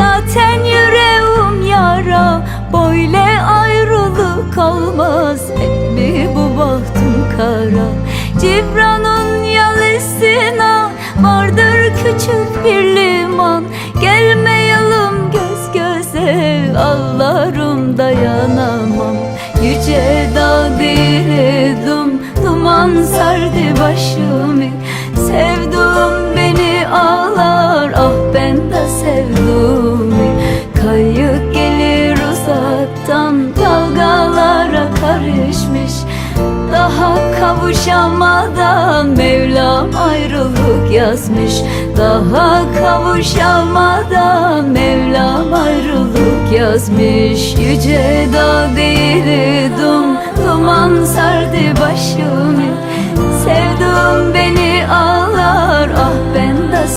zaten yüreğim yara. Böyle ayrılık olmaz. Hep mi bu bahtım kara? Cibran'ın yalısına vardır küçük bir liman. Gelmeyelim göz göze ağlarım dayanamam. Yüce dağ diredim duman sardı başımı. Karışmış Daha kavuşamadan Mevlam ayrılık yazmış. Daha kavuşamadan Mevlam ayrılık yazmış. Yüce dağ değildim